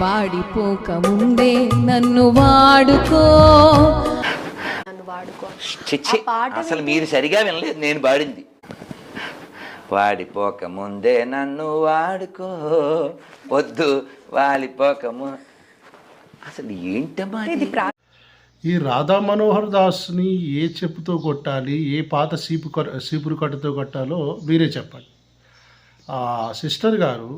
వాడిపోక ముందే నన్ను వాడుకో. నన్ను వాడుకో. చిచ్చి ఆ పాట అసలు మీరు సరిగా వినలేదు నేను పాడింది. వాడిపోక ముందే నన్ను వాడుకో వద్దు వాలిపోక ము అసలు ఏంటమ్మా ఇది ఈ రాధా మనోహర్ దాస్ని ఏ చెప్పుతో కొట్టాలి ఏ పాత సీపు సీపురు కట్టుతో కొట్టాలో మీరే చెప్పండి. ఆ సిస్టర్ గారు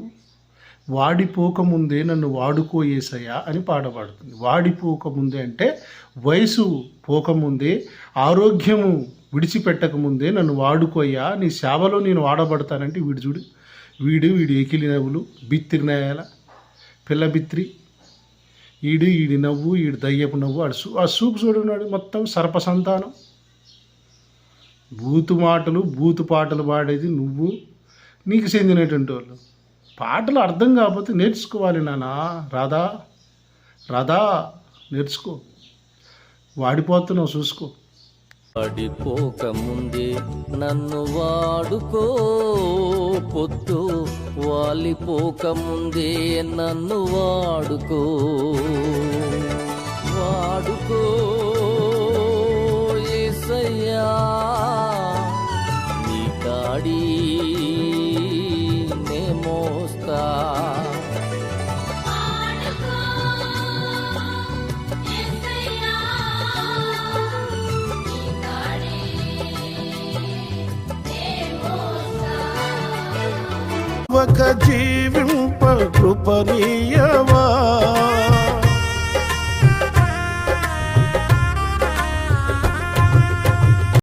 వాడిపోకముందే నన్ను వాడుకో ఏసయ్యా అని పాడబడుతుంది వాడిపోకముందే అంటే వయసు పోకముందే ఆరోగ్యము విడిచిపెట్టకముందే నన్ను వాడుకోయ్యా నీ సేవలో నేను వాడబడతానంటే వీడు చూడు. వీడు వీడు ఎకిలి నవ్వులు బిత్తిరి నయాల పిల్ల బిత్రి ఈడు ఈడి నవ్వు ఈడు దయ్యపు నవ్వు ఆడు సూ- ఆ సూపు చూడున్నాడు మొత్తం సర్ప సంతానం. బూతు మాటలు బూతు పాటలు పాడేది నువ్వు నీకు చెందినటువంటి వాళ్ళు. పాటలు అర్థం కాకపోతే నేర్చుకోవాలి నానా. రాధా రాధా నేర్చుకో. వాడిపోతున్నావు చూసుకో. పడిపోక ముందే నన్ను వాడుకో పొద్దు. వాలిపోక ముందే నన్ను వాడుకో. వాడుకో ఏసయ్యా. నీ కాడీ ఒక జీవింప కృపనీయవా?